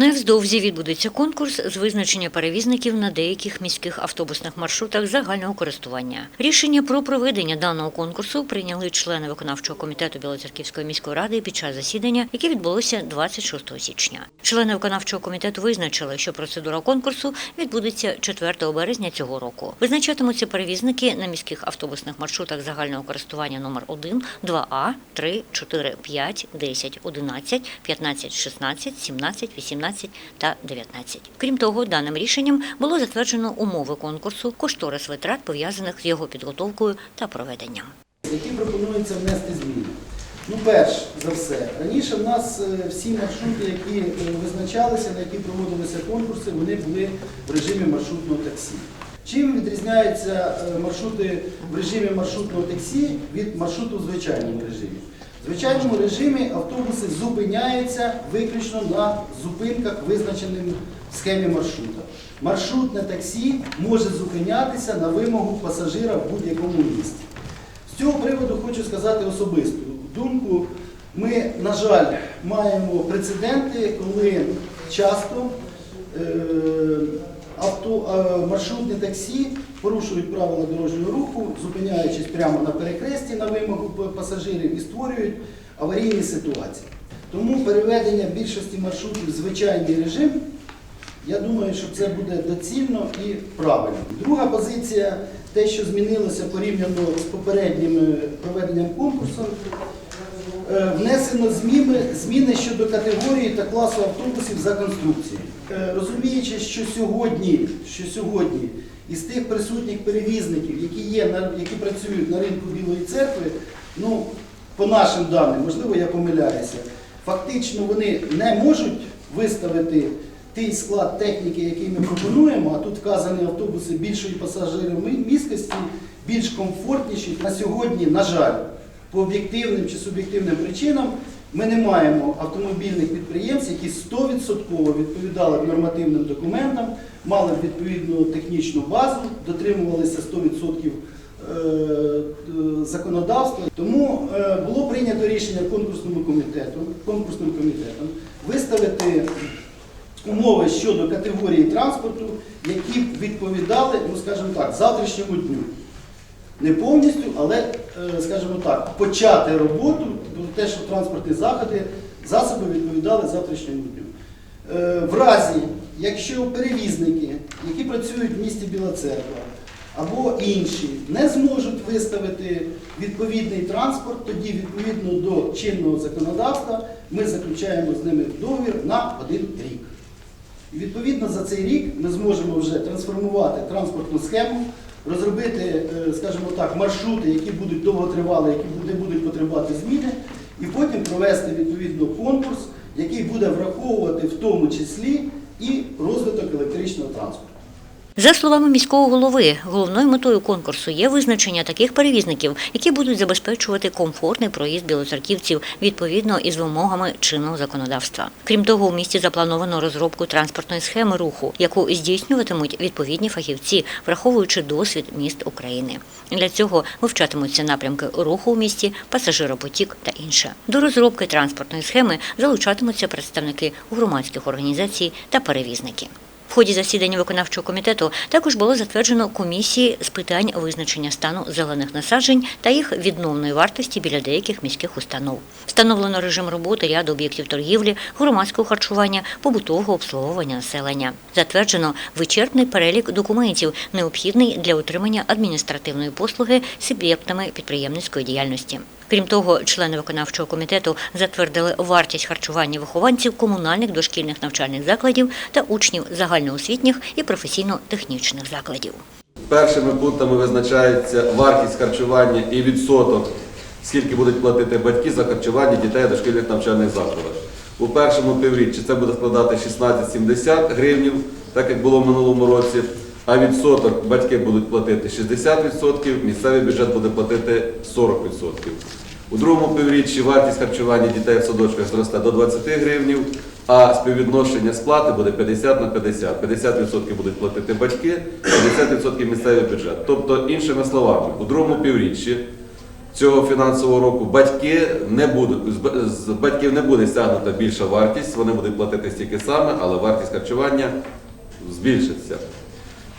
Невздовзі відбудеться конкурс з визначення перевізників на деяких міських автобусних маршрутах загального користування. Рішення про проведення даного конкурсу прийняли члени виконавчого комітету Білоцерківської міської ради під час засідання, яке відбулося 26 січня. Члени виконавчого комітету визначили, що процедура конкурсу відбудеться 4 березня цього року. Визначатимуться перевізники на міських автобусних маршрутах загального користування номер 1, 2А, 3, 4, 5, 10, 11, 15, 16, 17, 18 та 19. Крім того, даним рішенням було затверджено умови конкурсу, кошторис витрат пов'язаних з його підготовкою та проведенням. які пропонується внести зміни. Ну, перш за все, раніше в нас е, всі маршрути, які е, визначалися, на які проводилися конкурси, вони були в режимі маршрутного таксі. Чим відрізняються е, маршрути в режимі маршрутного таксі від маршруту в звичайному режимі? В звичайному режимі автобуси зупиняються виключно на зупинках, визначених в схемі маршрута. Маршрутне таксі може зупинятися на вимогу пасажира в будь-якому місці. З цього приводу хочу сказати особисту думку. Ми, на жаль, маємо прецеденти, коли часто е, авто, е, маршрутні таксі порушують правила дорожнього руху, зупиняючись прямо на перехресті на вимогу пасажирів і створюють аварійні ситуації. Тому переведення більшості маршрутів в звичайний режим я думаю, що це буде доцільно і правильно. Друга позиція, те, що змінилося порівняно з попереднім е, проведенням конкурсу, е, внесено зміни щодо категорії та класу автобусів за конструкцією. Е, Розуміючи, що сьогодні, що сьогодні із тих присутніх перевізників, які є які працюють на ринку Білої церкви, ну по нашим даним, можливо, я помиляюся, фактично вони не можуть виставити той склад техніки, який ми пропонуємо, а тут вказані автобуси більшої пасажиромісткості, більш комфортніші. На сьогодні, на жаль, по об'єктивним чи суб'єктивним причинам ми не маємо автомобільних підприємств, які 100% відповідали нормативним документам, мали б відповідну технічну базу, дотримувалися 100% е, е, законодавства. Тому е, було прийнято рішення конкурсному комітету, конкурсним комітетом виставити умови щодо категорії транспорту, які б відповідали, ну скажімо так, завтрашньому дню. Не повністю, але, е, скажімо так, почати роботу те, щоб транспортні заходи, засоби відповідали завтрашньому дню. Е, В разі, якщо перевізники, які працюють в місті Біла Церква, або інші не зможуть виставити відповідний транспорт, тоді відповідно до чинного законодавства ми заключаємо з ними договір на один рік. І відповідно за цей рік ми зможемо вже трансформувати транспортну схему, розробити, е, скажімо так, маршрути, які будуть довготривали, які будуть потребувати зміни, і потім провести відповідно конкурс, який буде враховувати в тому числі і розвиток електричного транспорту. За словами міського голови, головною метою конкурсу є визначення таких перевізників, які будуть забезпечувати комфортний проїзд білоцерківців відповідно із вимогами чинного законодавства. Крім того, у місті заплановано розробку транспортної схеми руху, яку здійснюватимуть відповідні фахівці, враховуючи досвід міст України. Для цього вивчатимуться напрямки руху у місті, пасажиропотік та інше. До розробки транспортної схеми залучатимуться представники громадських організацій та перевізники. В ході засідання виконавчого комітету також було затверджено комісії з питань визначення стану зелених насаджень та їх відновної вартості біля деяких міських установ. Встановлено режим роботи ряду об'єктів торгівлі, громадського харчування, побутового обслуговування населення. Затверджено вичерпний перелік документів, необхідний для отримання адміністративної послуги суб'єктами підприємницької діяльності. Крім того, члени виконавчого комітету затвердили вартість харчування вихованців комунальних дошкільних навчальних закладів та учнів загальноосвітніх і професійно-технічних закладів. Першими пунктами визначається вартість харчування і відсоток, скільки будуть платити батьки за харчування дітей дошкільних навчальних закладах. У першому півріччі це буде складати 16,70 гривнів, так як було в минулому році. А відсоток батьки будуть платити 60%, місцевий бюджет буде платити 40%. У другому півріччі вартість харчування дітей в садочках зросте до 20 гривнів, а співвідношення сплати буде 50 на 50. 50% будуть платити батьки, 50% місцевий бюджет. Тобто, іншими словами, у другому півріччі цього фінансового року батьки не будуть з батьків не буде стягнута більша вартість, вони будуть платити стільки саме, але вартість харчування збільшиться.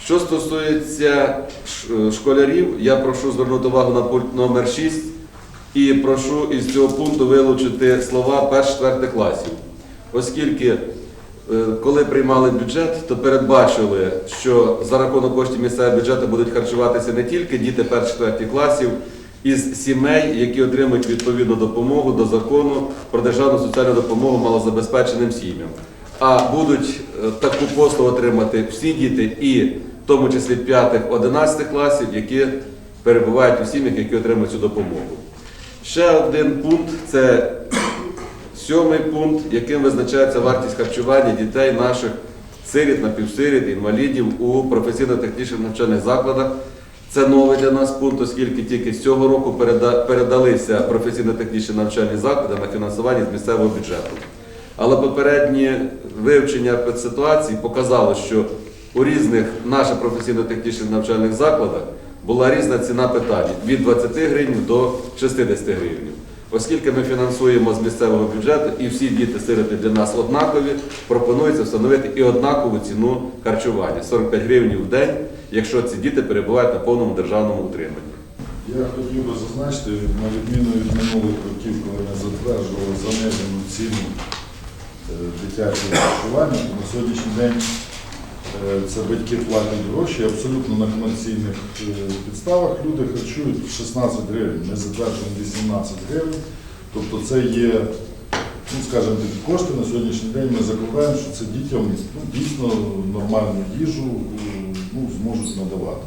Що стосується школярів, я прошу звернути увагу на пункт номер 6 і прошу із цього пункту вилучити слова 1-4 класів. Оскільки, е, коли приймали бюджет, то передбачили, що за рахунок коштів місцевого бюджету будуть харчуватися не тільки діти 1-4 класів із сімей, які отримують відповідну допомогу до закону про державну соціальну допомогу малозабезпеченим сім'ям. А будуть е, таку послугу отримати всі діти, і в тому числі 5-11 класів, які перебувають у сім'ях, які отримують цю допомогу. Ще один пункт це сьомий пункт, яким визначається вартість харчування дітей наших сиріт, напівсиріт, інвалідів у професійно-технічних навчальних закладах. Це новий для нас пункт, оскільки тільки з цього року передалися професійно-технічні навчальні заклади на фінансування з місцевого бюджету. Але попереднє вивчення ситуації показало, що у різних наших професійно-технічних навчальних закладах була різна ціна питань від 20 гривень до 60 гривень. Оскільки ми фінансуємо з місцевого бюджету і всі діти сироти для нас однакові, пропонується встановити і однакову ціну харчування 45 гривень в день, якщо ці діти перебувають на повному державному утриманні. Я хотів би зазначити, на відміну від минулих років, коли ми затверджували занижену ціну е, дитячого харчування, на сьогоднішній день це батьки платять гроші абсолютно на комерційних е, підставах. Люди харчують 16 гривень, ми затверджуємо 18 гривень. Тобто це є, ну скажімо, такі кошти на сьогоднішній день ми закладаємо, що це дітям ну, дійсно нормальну їжу е, ну, зможуть надавати.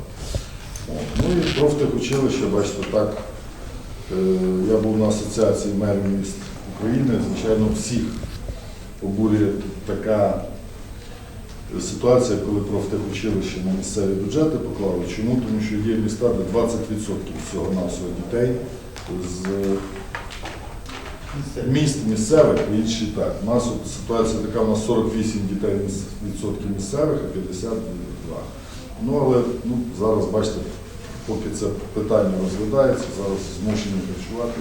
Ну і профтехучилище, бачите, так. е, Я був на асоціації мерів міст України. Звичайно, всіх обурює така ситуація, коли профтехучилище на місцеві бюджети поклали. Чому? Тому що є міста, де 20% всього нашого дітей з міст місцевих, а інші так. У нас от ситуація така, у нас 48 дітей відсотків місцевих, а 52. Ну але ну, зараз бачите, поки це питання розглядається, зараз змушені харчувати.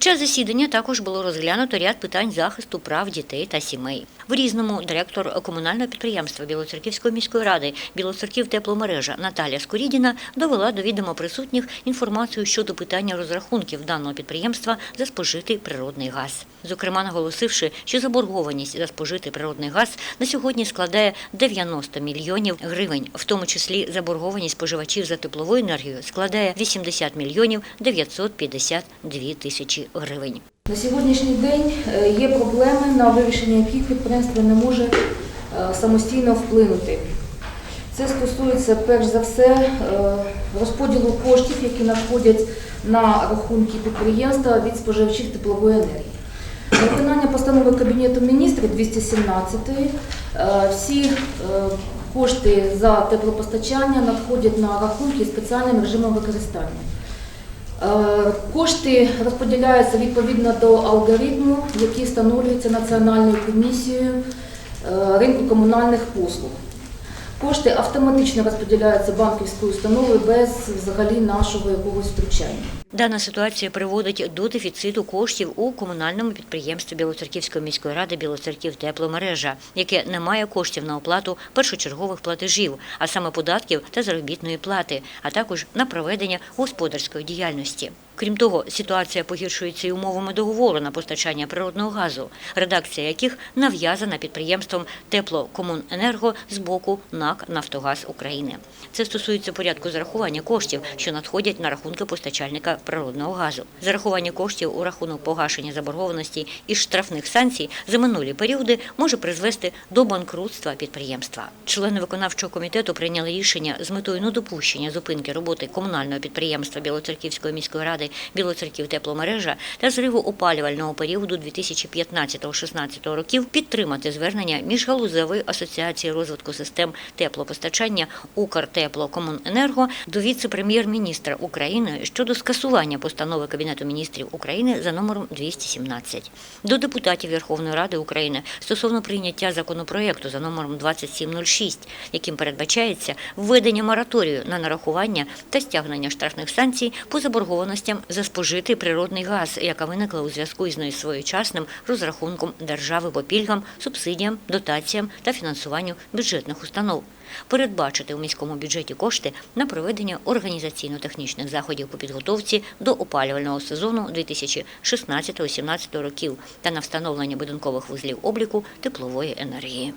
Під час засідання також було розглянуто ряд питань захисту прав дітей та сімей. В різному директор комунального підприємства Білоцерківської міської ради Білоцерків тепломережа Наталія Скорідіна довела до відома присутніх інформацію щодо питання розрахунків даного підприємства за спожитий природний газ. Зокрема, наголосивши, що заборгованість за спожитий природний газ на сьогодні складає 90 мільйонів гривень, в тому числі заборгованість споживачів за теплову енергію складає 80 мільйонів 952 тисячі гривень. На сьогоднішній день е, є проблеми, на вирішення яких підприємство не може е, самостійно вплинути. Це стосується перш за все е, розподілу коштів, які надходять на рахунки підприємства від споживачів теплової енергії. На Виконання постанови Кабінету міністрів 217 е, всі кошти за теплопостачання надходять на рахунки спеціальним режимом використання. Е, Кошти розподіляються відповідно до алгоритму, який встановлюється Національною комісією е, ринку комунальних послуг. Кошти автоматично розподіляються банківською установою без взагалі нашого якогось втручання. Дана ситуація приводить до дефіциту коштів у комунальному підприємстві Білоцерківської міської ради Білоцерків тепломережа, яке не має коштів на оплату першочергових платежів, а саме податків та заробітної плати, а також на проведення господарської діяльності. Крім того, ситуація погіршується і умовами договору на постачання природного газу, редакція яких нав'язана підприємством Теплокомуненерго з боку НАК Нафтогаз України. Це стосується порядку зарахування коштів, що надходять на рахунки постачальника природного газу. Зарахування коштів у рахунок погашення заборгованості і штрафних санкцій за минулі періоди може призвести до банкрутства підприємства. Члени виконавчого комітету прийняли рішення з метою недопущення зупинки роботи комунального підприємства Білоцерківської міської ради Білоцерків тепломережа та зриву опалювального періоду 2015-16 років підтримати звернення міжгалузевої асоціації розвитку систем теплопостачання Укртеплокомуненерго до віце-прем'єр-міністра України щодо скасування скасування постанови Кабінету міністрів України за номером 217. До депутатів Верховної Ради України стосовно прийняття законопроекту за номером 2706, яким передбачається введення мораторію на нарахування та стягнення штрафних санкцій по заборгованостям за спожитий природний газ, яка виникла у зв'язку із несвоєчасним розрахунком держави по пільгам, субсидіям, дотаціям та фінансуванню бюджетних установ. Передбачити у міському бюджеті кошти на проведення організаційно-технічних заходів по підготовці до опалювального сезону 2016-2017 років та на встановлення будинкових вузлів обліку теплової енергії.